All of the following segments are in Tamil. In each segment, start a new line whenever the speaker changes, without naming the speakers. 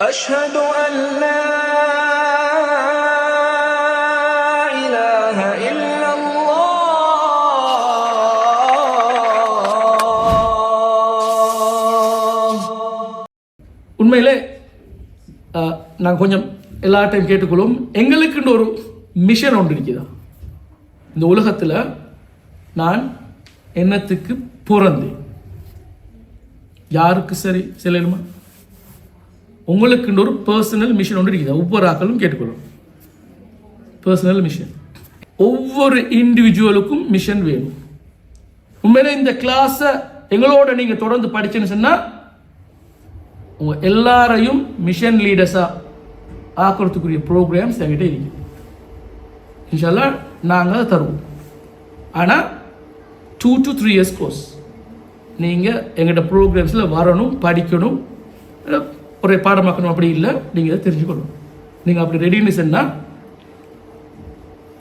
أشهد أن لا إله إلا الله
உண்மையிலே அஹ், நான் கொஞ்சம் எல்லாட்டையும் கேட்டுக்கொள்ளும் எங்களுக்குன்னு ஒரு மிஷன் ஒன்று இருக்குதா இந்த உலகத்தில் நான் என்னத்துக்கு பிறந்தேன் யாருக்கு சரி சொல்லணுமா உங்களுக்குன்னு ஒரு பர்சனல் மிஷன் ஒன்று இருக்குது. ஒவ்வொரு ஆக்களும் கேட்டுக்கொள்ளும். பர்சனல் மிஷன் ஒவ்வொரு இண்டிவிஜுவலுக்கும் மிஷன் வேணும். உண்மையிலே இந்த கிளாஸை எங்களோட நீங்கள் தொடர்ந்து படிச்சேன்னு சொன்னால் உங்கள் எல்லாரையும் மிஷன் லீடர்ஸாக ஆக்கிறதுக்குரிய ப்ரோக்ராம்ஸ் என்கிட்ட இருக்குது. இன்ஷால்லா நாங்கள் அதை தருவோம். ஆனால் two to three years course நீங்கள் எங்கள்கிட்ட ப்ரோக்ராம்ஸில் வரணும் படிக்கணும். ஒரே பாடமாக்கணும் அப்படி இல்லை. நீங்கள் இதை தெரிஞ்சுக்கணும். நீங்கள் அப்படி ரெடின்னு சொன்னால்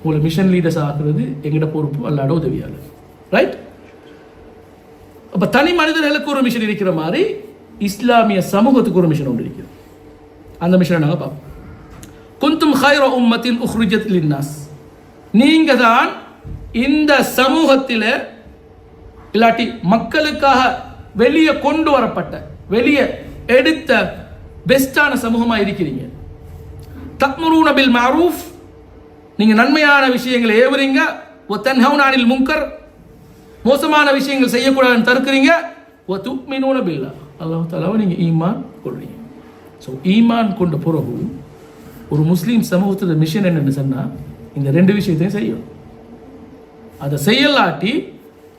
உங்களை மிஷன் லீடர்ஸ் ஆக்குறது எங்கிட்ட பொறுப்பு அல்லாட உதவியாளர். ரைட் அப்போ தனி மனிதர்களுக்கு ஒரு மிஷன் இருக்கிற மாதிரி இஸ்லாமிய சமூகத்துக்கு ஒரு மிஷன் ஒன்று இருக்கிறது. அந்த மிஷனை நாங்கள் பார்ப்போம். குந்தும் ஹைர உம்மத்தின் உஹ்ருஜத் லின்னாஸ். நீங்க தான் இந்த சமூகத்தில் இல்லாட்டி மக்களுக்காக வெளியே கொண்டு வரப்பட்ட வெளியே எடுத்த பெஸ்டான சமூகமா இருக்கிறீங்க தக்முரூன பில் மாரூஃப் நீங்க நன்மையான விஷயங்களை ஏவுறீங்க. ஒ தன்ஹவுனானில் முங்கர் மோசமான விஷயங்கள் செய்யக்கூடாதுன்னு தடுக்கிறீங்க. ஒ துக்மினூன பில்லா அல்லாஹ் தாலாவை நீங்க ஈமான் கொள்றீங்க. ஸோ ஈமான் கொண்ட பிறகு ஒரு முஸ்லீம் சமூகத்தோட மிஷன் என்னன்னு சொன்னால் இந்த ரெண்டு விஷயத்தையும் செய்யும் அதை செய்யலாட்டி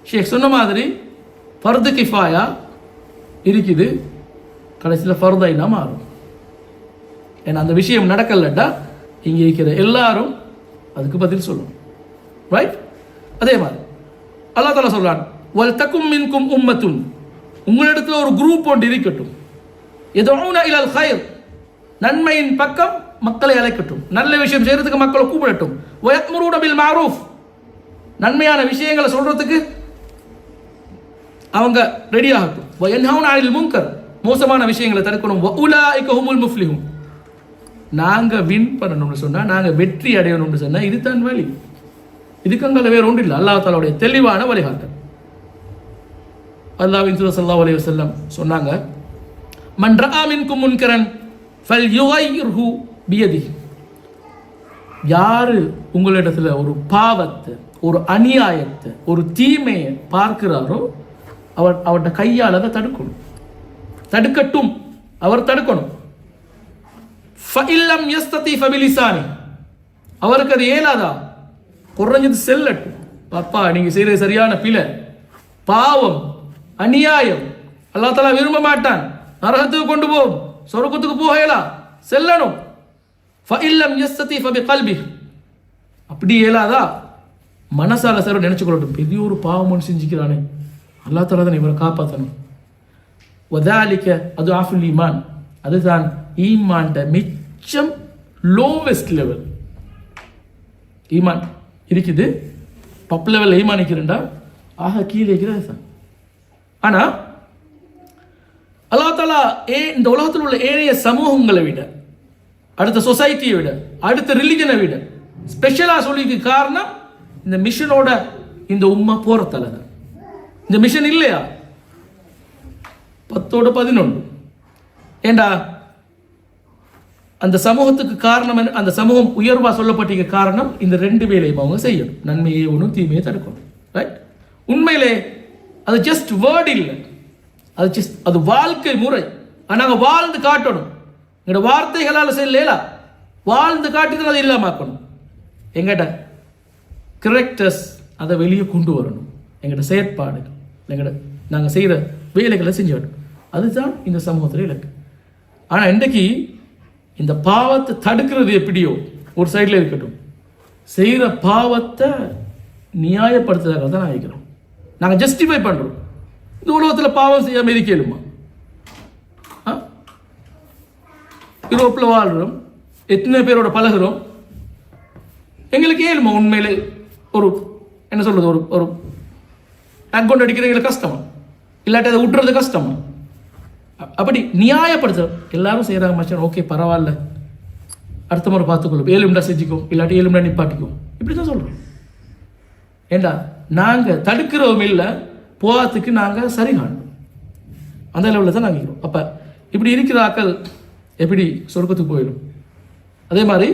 ஷேக் சொன்ன மாதிரி ஃபர்து கிஃபாயா இருக்குது. கடைசியில் ஃபர்தைனா மாறும். ஏன்னா அந்த விஷயம் நடக்கலட்டா இங்கே இருக்கிற எல்லாரும் அதுக்கு பதில் சொல்லணும் ரைட் அதே மாதிரி. அல்லா தாலா சொல்கிறான் வல் தக்கும் மின்கும் உம்மத்தும் உங்களிடத்தில் ஒரு குரூப் ஒன்று இருக்கட்டும். ஏதோ இலல் ஹைர் நன்மையின் பக்கம் மக்களை அழைக்கட்டும். நல்ல விஷயம் செய்யறதுக்கு மக்களை கூப்பிடட்டும். வயத்முருன மாரூஃப். நன்மையான விஷயங்களை சொல்றதுக்கு அவங்க ரெடி ஆகட்டும். வயன்ஹவுன ஆயில் முன்கர். மோசமான விஷயங்களை தடுக்கணும். உலாய்க முஃப்லிஹும் நாங்கள் வின் பண்ணணும்னு சொன்னால் நாங்கள் வெற்றி அடையணும்னு சொன்னால் இதுதான் வழி. இதுக்கங்கால வேற ஒன்றும் இல்லை. அல்லாஹ் தாலாவுடைய தெளிவான வழிகாட்டல். அல்லாஹ்வின் தூதர் சல்லா அலைஹி வஸல்லம் சொன்னாங்க மன் ரஆ முன்கரன் ஃபல் யுகைர்ஹு பியதி யாரு உங்களிடத்துல ஒரு பாவத்தை ஒரு அநியாயத்தை ஒரு தீமையை பார்க்கிறாரோ அவர் அவர்கிட்ட கையால் அதை தடுக்கணும். தடுக்கட்டும். அவர் தடுக்கணும். ஃபஇல்லம் யஸ்ததி ஃபபிலிசானி அவருக்கு அது ஏலாதா? குறைஞ்சது செல்லட்டும். பாப்பா நீங்கள் செய்கிறது சரியான பிழை. பாவம் அநியாயம். அல்லாஹ் விரும்ப மாட்டான். நரகத்துக்கு கொண்டு போகும் சொர்க்கத்துக்கு போகலா செல்லணும். ஃபஇல்லம் யஸ்ததி ஃபபிகல்பி அப்படி ஏலாதா? மனசால சார் நினச்சிக்கொள்ளட்டும். பெரிய ஒரு பாவம் செஞ்சுக்கிறானே. அல்லாஹ் தஆலா தான் இவரை காப்பாற்றணும் ஒதாலிக்க அது ஆஃபுல் ஈமான் அதுதான் ஈமான்ட மிச்சம் லோவெஸ்ட் லெவல் ஈமான் இருக்குது. பப் லெவலில் ஈமான் ஆக கீழே இருக்கிறது தான் ஆனால் அல்லா தாலா ஏ இந்த உலகத்தில் உள்ள ஏனைய சமூகங்களை விட அடுத்த சொசைட்டியை விட அடுத்த ரிலிஜனை விட ஸ்பெஷலாக சொல்லிக்கு காரணம் இந்த மிஷனோட இந்த உம்மா போறத்தால தான். இந்த மிஷன் இல்லையா? பத்தோடு பதினொன்று. ஏண்டா? அந்த சமூகத்துக்கு காரணம் அந்த சமூகம் உயர்வாக சொல்லப்பட்டிருக்க காரணம் இந்த ரெண்டு வேலையும் அவங்க செய்யணும். நன்மையை ஒன்றும் தீமையை தடுக்கணும். ரைட் உண்மையிலே அது ஜஸ்ட் வேர்ட் இல்லை. அது ஜஸ்ட் அது வாழ்க்கை முறை. நாங்கள் வாழ்ந்து காட்டணும். எங்களோட வார்த்தைகளால் செய்யல வாழ்ந்து காட்டிதான் அதை இல்லாமக்கணும். எங்கிட்ட கிரெக்டர்ஸ் அதை வெளியே கொண்டு வரணும். எங்களோட செயற்பாடு எங்களோட நாங்கள் செய்கிற வேலைகளை செஞ்சு வரணும் அதுதான் இந்த சமூகத்தில் இலக்கு. ஆனால் இன்றைக்கு இந்த பாவத்தை தடுக்கிறது எப்படியோ ஒரு சைடில் இருக்கட்டும். செய்கிற பாவத்தை நியாயப்படுத்துறதாக தான் நான் நினைக்கிறோம் நாங்கள் ஜஸ்டிஃபை பண்ணுறோம் இந்த உலகத்தில் பாவம் செய்யாமல் இருக்கலுமா ஆ? யூரோப்பில் வாழ்கிறோம் எத்தனை பேரோட பழகிறோம். எங்களுக்கு ஏழுமா? உண்மையிலே ஒரு என்ன சொல்கிறது ஒரு ஒரு அக்கௌண்ட் அடிக்கிறது எங்களுக்கு கஷ்டமா? இல்லாட்டி அதை விட்டுறது கஷ்டமா? அப்படி நியாயப்படுத்த எல்லாரும் செய்கிறாங்க மச்சான் ஓகே பரவாயில்ல. அடுத்த முறை பார்த்துக்கொள்ளும். ஏழு நிமிடம் செஞ்சுக்கும் இல்லாட்டி ஏழு நிமிடம் நிப்பாட்டிக்கும் இப்படி தான் சொல்கிறோம் ஏண்டா? நாங்கள் தடுக்கிறோம் இல்லை போகிறதுக்கு நாங்கள் சரி காணும் அந்த லெவலில் தான் நாங்கள் இருக்கிறோம். அப்போ இப்படி இருக்கிற ஆக்கள் எப்படி சொர்க்கத்துக்கு போயிடும்? அதே மாதிரி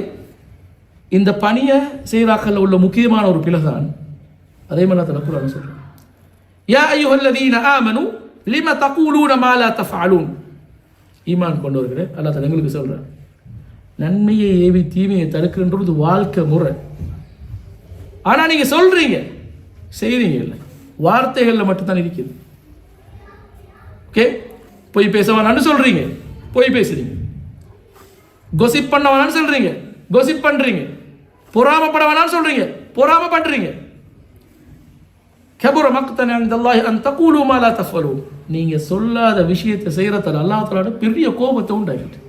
இந்த பணியை செய்கிறாக்களில் உள்ள முக்கியமான ஒரு பிழை தான் அதே மாதிரி நான் குரான் சொல்கிறேன் யா ஐயுஹல்லதீன ஆமனு லிம தகூலூன மா தஃபாலூன். ஈமான் கொண்டவர்களே அல்லா தஆலா எங்களுக்கு சொல்கிறேன் நன்மையை ஏவி தீமையை தடுக்கின்றது வாழ்க்கை முறை. ஆனால் நீங்கள் சொல்கிறீங்க செய்றீங்க இல்லை மட்டும்தான் இருக்குது. ஓகே? பொய் பேச சொல்கிறீங்க பொய் பேசுறீங்க. கொசிப் பண்ண வேணாம்னு சொல்கிறீங்க கொசிப் பண்ணுறீங்க பொறாமப்பட வேணாம்னு சொல்கிறீங்க பொறாம பண்ணுறீங்க கபுர மக்தன் அந்த அன் தக்கூலு மாலா தஃபலு நீங்கள் சொல்லாத விஷயத்தை செய்கிறதால அல்லாத்தாலோட பெரிய கோபத்தை உண்டாகிட்டு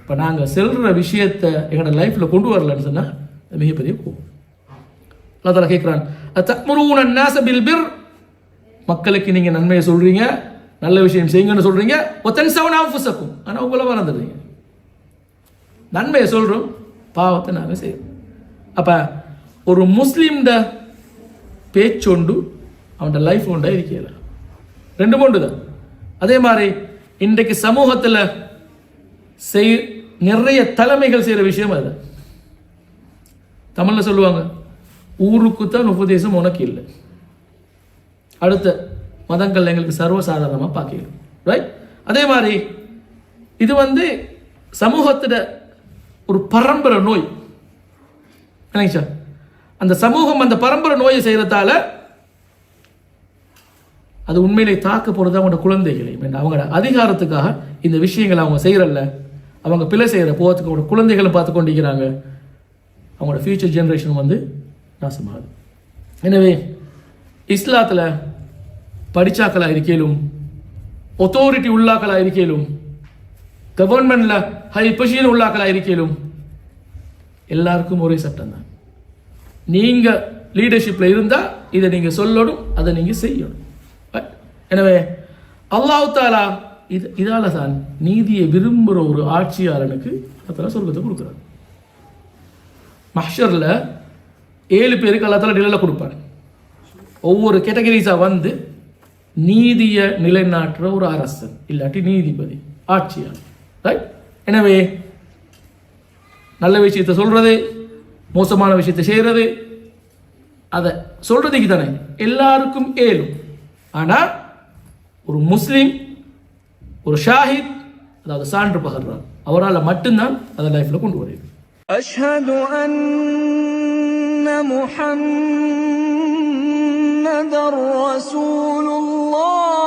இப்போ நாங்கள் செல்கிற விஷயத்தை எங்களோட லைஃப்பில் கொண்டு வரலன்னு சொன்னால் மிகப்பெரிய கோபம். அல்லா தாலா கேட்குறான் தக்மரூன நாச பில் பிர்? மக்களுக்கு நீங்கள் நன்மையை சொல்கிறீங்க நல்ல விஷயம் செய்யுங்கன்னு சொல்கிறீங்க ஒத்தன் செவன் ஆஃபீஸக்கும் ஆனால் உங்களை மறந்துடுறீங்க. நன்மையை சொல்கிறோம் பாவத்தை நாங்கள் செய்கிறோம் அப்போ ஒரு முஸ்லீம்ட பேச்சொண்டு அவன் லைஃப் உண்டா இருக்கல. ரெண்டு மூன்று தான். அதே மாதிரி இன்றைக்கு சமூகத்தில் செய் நிறைய தலைமைகள் செய்கிற விஷயம் அது. தமிழில் சொல்லுவாங்க ஊருக்கு தான் உபதேசம் உனக்கு இல்லை. அடுத்த மதங்கள் எங்களுக்கு சர்வசாதாரணமாக பார்க்கலாம் ரைட் அதே மாதிரி இது வந்து சமூகத்தில் ஒரு பரம்பரை நோய். இல்லைங்க சார் அந்த சமூகம் அந்த பரம்பரை நோயை செய்கிறதால அது உண்மையிலே தாக்க போகிறது அவங்களோட குழந்தைகளை. அவங்களோட அதிகாரத்துக்காக இந்த விஷயங்களை அவங்க செய்கிறல்ல அவங்க பிழை செய்கிற போகிறதுக்கு அவங்களோட குழந்தைகளை பார்த்து கொண்டிருக்கிறாங்க. அவங்களோட ஃபியூச்சர் ஜென்ரேஷன் வந்து நாசமாகுது. எனவே இஸ்லாத்தில் படிச்சாக்களாக இருக்கையிலும் ஒத்தாரிட்டி உள்ளாக்களாக இருக்கையிலும் கவர்மெண்டில் ஹை பொசிஷன் உள்ளாக்களாக இருக்கையிலும் எல்லாருக்கும் ஒரே சட்டம் தான். நீங்கள் லீடர்ஷிப்பில் இருந்தால் இதை நீங்கள் சொல்லணும் அதை நீங்கள் செய்யணும். எனவே அல்லாஹ் தாலா இது இதால தான் நீதியை விரும்புகிற ஒரு ஆட்சியாளனுக்கு அல்லாஹ் சொர்க்கத்தை கொடுக்குறார் மஹ்ஷர்ல ஏழு பேருக்கு அல்லாத்தால தாலா நிழலை கொடுப்பார் ஒவ்வொரு கேட்டகரிஸாக வந்து நீதியை நிலைநாட்டுற ஒரு அரசன் இல்லாட்டி நீதிபதி ஆட்சியாளர் ரைட் எனவே நல்ல விஷயத்தை சொல்கிறது மோசமான விஷயத்தை செய்கிறது அதை சொல்கிறதுக்கு தானே எல்லாருக்கும் ஏலும் ஆனால் ஒரு முஸ்லீம் ஒரு ஷாஹித் அதாவது சான்று பகர்றார். அவரால் மட்டும்தான் அதை லைஃப்பில் கொண்டு வருது
அஷ்ஹது அன்ன முஹம்மதர் ரசூலுல்லாஹ்.